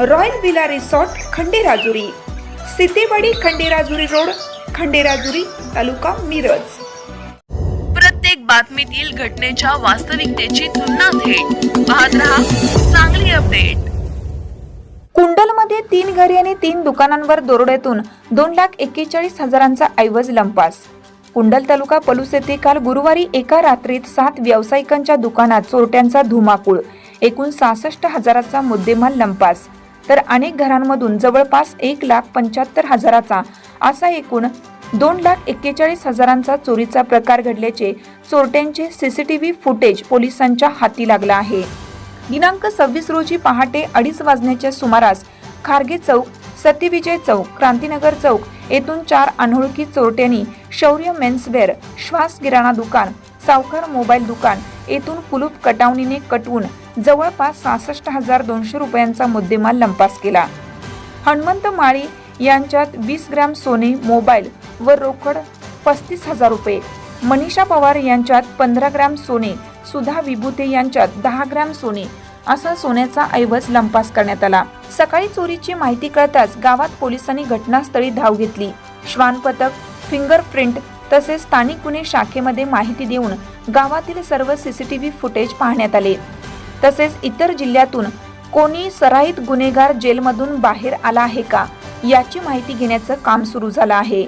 Royal villa resort Khanderajuri. Sitewadi Khanderajuri road Khanderajuri taluka Miraj. प्रत्येक बातमीतील घटनेच्या वास्तविकतेची तुलना थेट. पाहत रहा चांगली अपडेट. कुंडलमध्ये तीन घरे आणि तीन दुकानांवर दरोड्यातून दोन लाख एक्केचाळीस हजारांचा ऐवज लंपास. कुंडल तालुका पलूस येथे काल गुरुवारी एका रात्रीत सात व्यावसायिकांच्या दुकानात चोरट्यांचा धुमाकूळ एकूण सहासष्ट हजाराचा मुद्देमाल लंपास. तर अनेक घरांमधून जवळपास एक लाख पंच्याहत्तर हजाराचा असा एकूण दोन लाख एक्केचाळीस हजारांचा चोरीचा प्रकार घडल्याचे चोरट्यांचे सीसीटीव्ही फुटेज पोलिसांच्या हाती लागला आहे. दिनांक सव्वीस रोजी पहाटे अडीच वाजण्याच्या सुमारास खारगे चौक सत्यविजय चौक क्रांतीनगर चौक येथून चार अनोळखी चोरट्यांनी शौर्य मेन्सवेअर श्वास किराणा दुकान सावकार मोबाईल दुकान येथून कुलूप कटावणीने कटवून जवळपास सहासष्ट हजार दोनशे रुपयांचा मुद्देमाल लंपास केला. हनुमंत माळी यांच्यात वीस ग्रॅम सोने मोबाईल व रोकड पस्तीस हजार रुपये. मनीषा पवार यांच्यात पंधरा ग्रॅम सोने सुधा विभूते यांच्यात दहा ग्रॅम सोने असा सोन्याचा ऐवज लंपास करण्यात आला. सकाळी चोरीची माहिती कळताच गावात पोलिसांनी घटनास्थळी धाव घेतली. श्वान पथक फिंगरप्रिंट तसेच स्थानिक गुन्हे शाखेमध्ये माहिती देऊन गावातील सर्व सीसीटीव्ही फुटेज पाहण्यात आले. तसेच इतर जिल्ह्यातून कोणी सराईत गुन्हेगार जेलमधून बाहेर आला आहे का याची माहिती घेण्याचं काम सुरू झालं आहे.